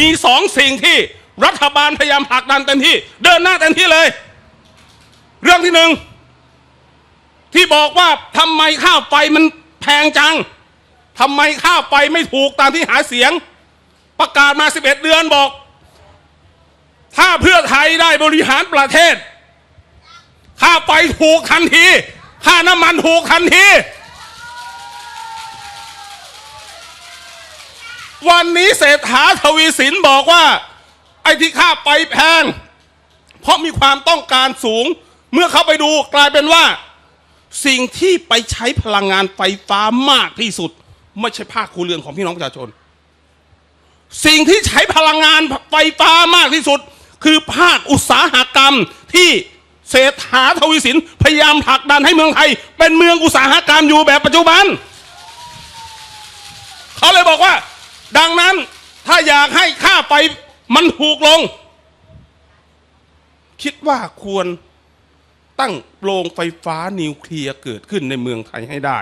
มีสองสิ่งที่รัฐบาลพยายามผลักดันเต็มที่ เดินหน้าเต็มที่เลย เรื่องที่หนึ่งที่บอกว่าทำไมค่าไฟมันแพงจังทำไมค่าไฟไม่ถูกตามที่หาเสียง ประกาศมา 11 เดือนบอก ถ้าเพื่อไทยได้บริหารประเทศ ค่าไฟถูกทันที ค่าน้ำมันถูกทันที วันนี้เศรษฐาทวีสินบอกว่า ไอ้ที่ค่าไฟแพง เพราะมีความต้องการสูง เมื่อเขาไปดูกลายเป็นว่า สิ่งที่ไปใช้พลังงานไฟฟ้ามากที่สุด ไม่ใช่ภาคครัวเรือนของพี่น้องประชาชน สิ่งที่ใช้พลังงานไฟฟ้ามากที่สุด คือภาคอุตสาหกรรมที่เศรษฐาทวีสินพยายามผลักดันให้เมืองไทย เป็นเมืองอุตสาหกรรมอยู่แบบปัจจุบัน เขาเลยบอกว่า ดังนั้นถ้าอยากให้ค่าไฟมันถูกลง คิดว่าควรตั้งโรงไฟฟ้านิวเคลียร์เกิดขึ้นในเมืองไทยให้ได้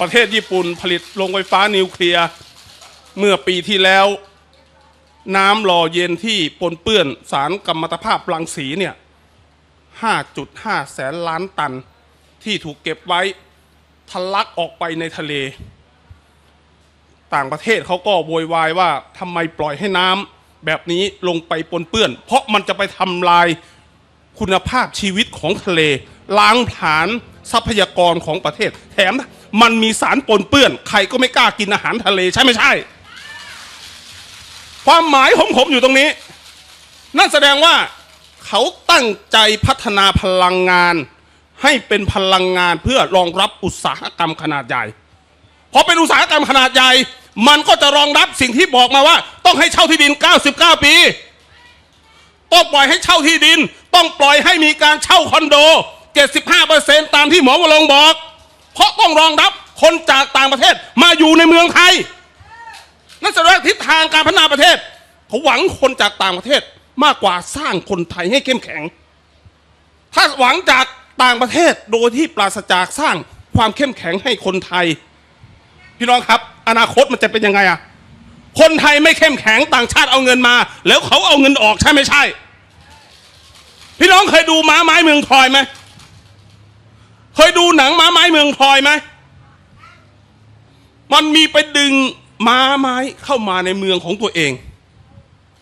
ประเทศญี่ปุ่นผลิตโรงไฟฟ้านิวเคลียร์เมื่อปีที่แล้ว น้ำหล่อเย็นที่ปนเปื้อนสารกัมมันตภาพรังสีเนี่ย 5.5 แสนล้านตันที่ถูกเก็บไว้ ทะลักออกไปในทะเล ต่างประเทศเขาก็โวยวายว่าทำไมปล่อยให้น้ำแบบนี้ลงไปปนเปื้อน เพราะมันจะไปทำลายคุณภาพชีวิตของทะเล ล้างผลาญทรัพยากรของประเทศ แถมมันมีสารปนเปื้อน ใครก็ไม่กล้ากินอาหารทะเลใช่ไม่ใช่ ความหมายของผมอยู่ตรงนี้ นั่นแสดงว่าเขาตั้งใจพัฒนาพลังงาน ให้เป็นพลังงานเพื่อรองรับอุตสาหกรรมขนาดใหญ่พอเป็นอุตสาหกรรมขนาดใหญ่ มันก็จะรองรับสิ่งที่บอกมาว่า ต้องให้เช่าที่ดิน 99 ปี ต้องปล่อยให้เช่าที่ดิน ต้องปล่อยให้มีการเช่าคอนโด 75%ตามที่หมอวรงบอก เพราะต้องรองรับคนจากต่างประเทศมาอยู่ในเมืองไทย นั่นแสดงทิศทางการพัฒนาประเทศเขาหวังคนจากต่างประเทศมากกว่าสร้างคนไทยให้เข้มแข็ง ถ้าหวังจาก ต่างประเทศโดยที่ปราศจากสร้างความเข้มแข็งให้คนไทย พี่น้องครับ อนาคตมันจะเป็นยังไงอะคนไทยไม่เข้มแข็งต่างชาติเอาเงินมา แล้วเขาเอาเงินออกใช่ไม่ใช่ พี่น้องเคยดูม้าไม้เมืองทอยไหมเคยดูหนังม้าไม้เมืองทอยไหมมันมีไปดึงม้าไม้เข้ามาในเมืองของตัวเอง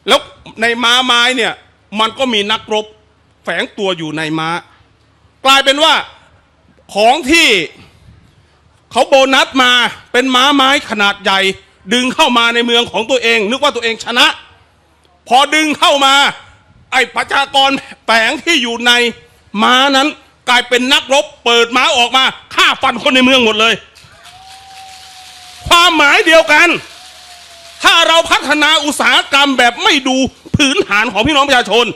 แล้วในม้าไม้เนี่ย มันก็มีนักรบแฝงตัวอยู่ในม้า กลายเป็นว่าของที่เขาโบนัสมาเป็นม้าไม้ขนาดใหญ่ ดึงเข้ามาในเมืองของตัวเอง นึกว่าตัวเองชนะ พอดึงเข้ามา ไอ้ประชากรแฝงที่อยู่ในม้านั้น กลายเป็นนักรบ เปิดม้าออกมาฆ่าฟันคนในเมืองหมดเลย ความหมายเดียวกัน ถ้าเราพัฒนาอุตสาหกรรมแบบไม่ดูพื้นฐานของพี่น้องประชาชน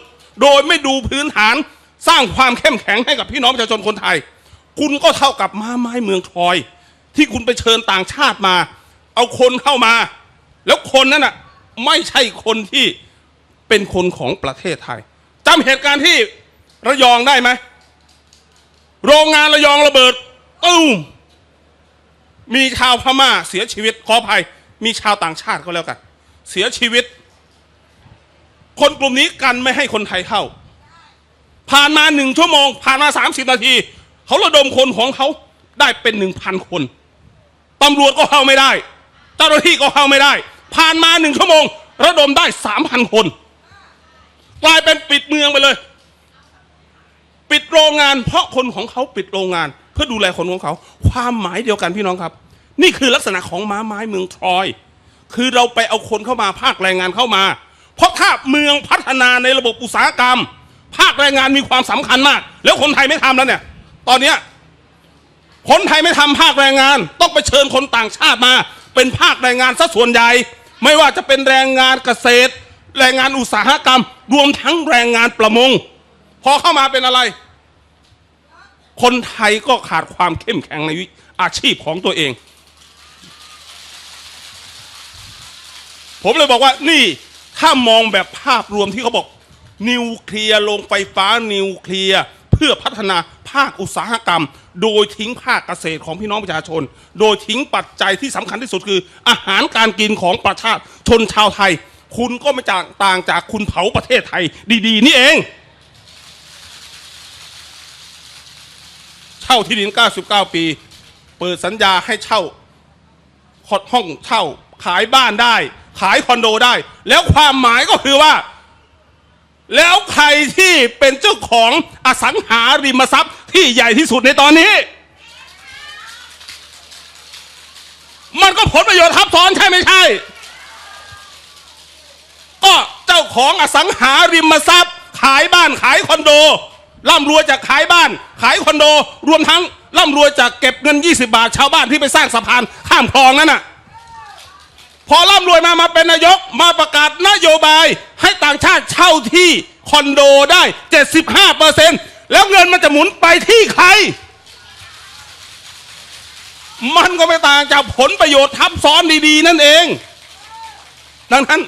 โดยไม่ดูพื้นฐาน สร้างความเข้มแข็งให้กับพี่น้องประชาชนคนไทย คุณก็เท่ากับม้าไม้เมืองทรอย ที่คุณไปเชิญต่างชาติมา เอาคนเข้ามา แล้วคนนั้นน่ะไม่ใช่คนที่เป็นคนของประเทศไทยจำเหตุการณ์ที่ระยองได้ไหมโรงงานระยองระเบิดตุ้มมีชาวพม่าเสียชีวิตขออภัย มีชาวต่างชาติก็แล้วกัน เสียชีวิต คนกลุ่มนี้กันไม่ให้คนไทยเข้า ผ่านมาหนึ่งชั่วโมง ผ่านมาสามสิบนาที เขาระดมคนของเขาได้เป็นหนึ่งพันคนตำรวจก็เข้าไม่ได้เจ้าหน้าที่ก็เข้าไม่ได้ ผ่านมาหนึ่งชั่วโมง ระดมได้สามพันคนกลายเป็นปิดเมืองไปเลย ปิดโรงงาน เพราะคนของเขาปิดโรงงาน เพื่อดูแลคนของเขา ความหมายเดียวกันพี่น้องครับ นี่คือลักษณะของม้าไม้เมืองทรอย คือเราไปเอาคนเข้ามาภาคแรงงานเข้ามา เพราะถ้าเมืองพัฒนาในระบบอุตสาหกรรม ภาคแรงงานมีความสำคัญมาก แล้วคนไทยไม่ทำแล้วเนี่ย ตอนเนี้ยคนไทยไม่ทำภาคแรงงาน ต้องไปเชิญคนต่างชาติมา เป็นภาคแรงงานซะส่วนใหญ่ ไม่ว่าจะเป็นแรงงานเกษตร แรงงานอุตสาหกรรม รวมทั้งแรงงานประมง พอเข้ามาเป็นอะไร คนไทยก็ขาดความเข้มแข็งในอาชีพของตัวเอง ผมเลยบอกว่านี่ถ้ามองแบบภาพรวมที่เขาบอก นิวเคลียร์โรงไฟฟ้านิวเคลียร์เพื่อพัฒนาภาคอุตสาหกรรม โดยทิ้งภาคเกษตรของพี่น้องประชาชน โดยทิ้งปัจจัยที่สำคัญที่สุดคือ อาหารการกินของประชาชนชาวไทย คุณก็ไม่จากต่างจากคุณเผาประเทศไทยดีๆ นี่เอง เช่าที่ดิน 99 ปี เปิดสัญญาให้เช่าห้องเช่าขายบ้านได้ ขายคอนโดได้ แล้วความหมายก็คือว่า แล้วใครที่เป็นเจ้าของอสังหาริมทรัพย์ที่ใหญ่ที่สุดในตอนนี้ มันก็ผลประโยชน์ทับซ้อนใช่ไม่ใช่ ก็เจ้าของอสังหาริมทรัพย์ ขายบ้านขายคอนโดร่ำรวยจากขายบ้าน ขายคอนโด รวมทั้งร่ำรวยจากเก็บเงิน 20 บาท ชาวบ้านที่ไปสร้างสะพานข้ามคลองนั่นน่ะ พอร่ำรวยมามาเป็นนายกมาประกาศนโยบาย ให้ต่างชาติเช่าที่คอนโดได้ 75เปอร์เซ็นแล้วเงินมันจะหมุนไปที่ใคร มันก็ไม่ต่างจากผลประโยชน์ทับซ้อนดีๆ นั่นเอง ดังนั้น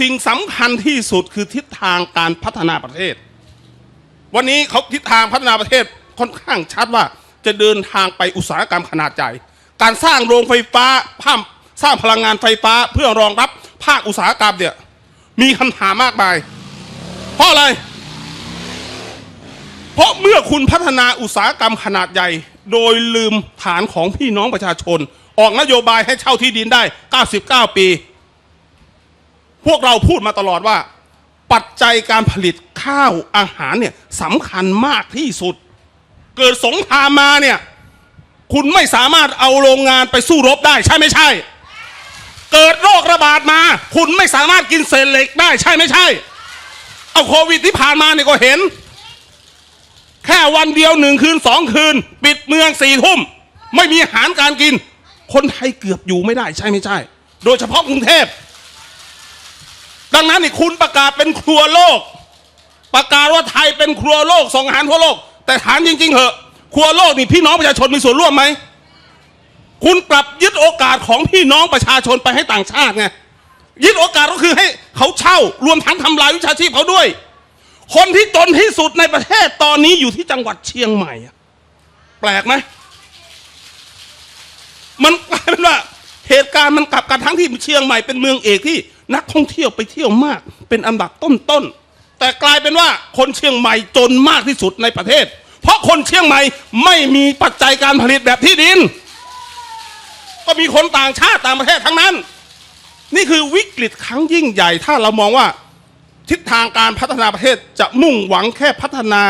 สิ่งสำคัญที่สุดคือทิศทางการพัฒนาประเทศ วันนี้เขาทิศทางพัฒนาประเทศค่อนข้างชัดว่าจะเดินทางไปอุตสาหกรรมขนาดใหญ่การสร้างโรงไฟฟ้าภาพ สร้างพลังงานไฟฟ้าเพื่อรองรับภาคอุตสาหกรรมเนี่ยมีคำถามมากมาย เพราะอะไร เพราะเมื่อคุณพัฒนาอุตสาหกรรมขนาดใหญ่ โดยลืมฐานของพี่น้องประชาชน ออกนโยบายให้เช่าที่ดินได้ 99 ปี พวกเราพูดมาตลอดว่า ปัจจัยการผลิตข้าวอาหารเนี่ยสำคัญมากที่สุด เกิดสงครามมาเนี่ย คุณไม่สามารถเอาโรงงานไปสู้รบได้ใช่ไม่ใช่ เกิดโรคระบาดมา คุณไม่สามารถกินเศษเหล็กได้ใช่ไม่ใช่ เอาโควิดที่ผ่านมาเนี่ยก็เห็น แค่วันเดียวหนึ่งคืนสองคืน ปิดเมืองสี่ทุ่ม ไม่มีอาหารการกิน คนไทยเกือบอยู่ไม่ได้ใช่ไม่ใช่ โดยเฉพาะกรุงเทพ ดังนั้นนี่คุณประกาศเป็นครัวโลก ประกาศว่าไทยเป็นครัวโลกส่งอาหารทั่วโลก แต่ถามจริงๆเหอะครัวโลกนี่พี่น้องประชาชนมีส่วนร่วมไหม คุณกลับยึดโอกาสของพี่น้องประชาชนไปให้ต่างชาติไงยึดโอกาสก็คือให้เขาเช่ารวมทั้งทำลายวิชาชีพเขาด้วย คนที่จนที่สุดในประเทศตอนนี้อยู่ที่จังหวัดเชียงใหม่แปลกไหมมันกลายเป็นว่าเหตุการณ์มันกลับกันทั้งที่เชียงใหม่เป็นเมืองเอกที่นักท่องเที่ยวไปเที่ยวมาก เป็นอันดับต้นๆแต่กลายเป็นว่าคนเชียงใหม่จนมากที่สุดในประเทศ เพราะคนเชียงใหม่ไม่มีปัจจัยการผลิตแบบที่ดิน ก็มีคนต่างชาติต่างประเทศทั้งนั้น นี่คือวิกฤตครั้งยิ่งใหญ่ ถ้าเรามองว่าทิศทางการพัฒนาประเทศจะมุ่งหวังแค่พัฒนา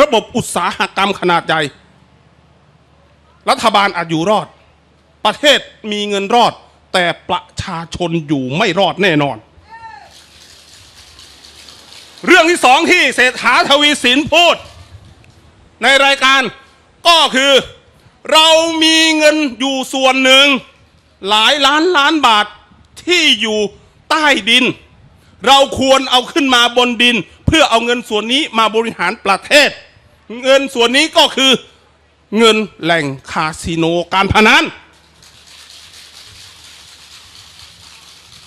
ระบบอุตสาหกรรมขนาดใหญ่ รัฐบาลอาจอยู่รอด ประเทศมีเงินรอด แต่ประชาชนอยู่ไม่รอดแน่นอน เรื่องที่สองที่เศรษฐาทวีสินพูด ในรายการก็คือ เรามีเงินอยู่ส่วนหนึ่ง หลายล้านล้านบาทที่อยู่ใต้ดิน เราควรเอาขึ้นมาบนดิน เพื่อเอาเงินส่วนนี้มาบริหารประเทศ เงินส่วนนี้ก็คือเงินแหล่งคาสิโนการพนัน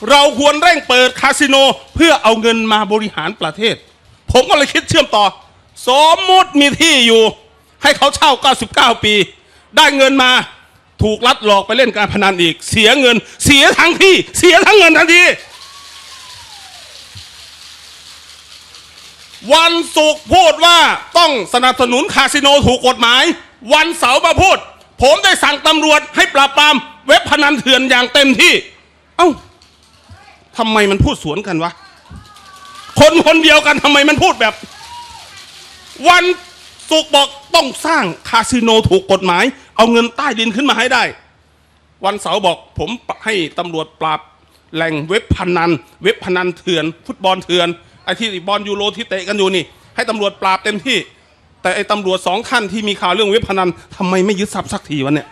เราควรเร่งเปิดคาสิโนเพื่อเอาเงินมาบริหารประเทศ ผมก็เลยคิดเชื่อมต่อ สมมุติมีที่อยู่ ให้เขาเช่า 99 ปี ได้เงินมาถูกลัดหลอกไปเล่นการพนันอีก เสียเงิน เสียทั้งที่ เสียทั้งเงินทันทีวันศุกร์พูดว่าต้องสนับสนุนคาสิโนถูกกฎหมาย วันเสาร์มาพูด ผมได้สั่งตำรวจให้ปราบปรามเว็บพนันเถื่อนอย่างเต็มที่ เอ้าทำไมมันพูดสวนกันวะ คนคนเดียวกันทำไมมันพูดแบบ วัน ศุกบอกต้องสร้างคาสิโนถูกกฎหมาย เอาเงินใต้ดินขึ้นมาให้ได้ วันเสาร์บอกผมให้ตำรวจปราบแหล่งเว็บพนัน เว็บพนันเถื่อน ฟุตบอลเถื่อนไอ้ที่บอลยูโรที่เตะกันอยู่นี่ ให้ตำรวจปราบเต็มที่ แต่ไอ้ตำรวจสองท่านที่มีข่าวเรื่องเว็บพนันทำไมไม่ยึดทรัพย์สักทีวะเนี่ย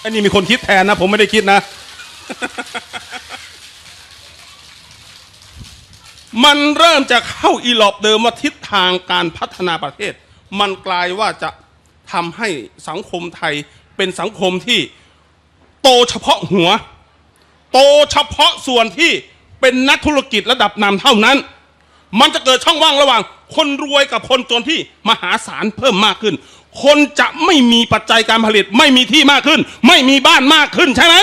ไอนี่มีคนคิดแทนนะ ผมไม่ได้คิดนะ มันเริ่มจะเข้าอีหลอบเดิมว่าทิศทางการพัฒนาประเทศ มันกลายว่าจะทำให้สังคมไทยเป็นสังคมที่โตเฉพาะหัว โตเฉพาะส่วนที่เป็นนักธุรกิจระดับนำเท่านั้น มันจะเกิดช่องว่างระหว่าง คนรวยกับคนจนที่มหาศาลเพิ่มมากขึ้น คนจะไม่มีปัจจัยการผลิต ไม่มีที่มากขึ้น ไม่มีบ้านมากขึ้นใช่ไหม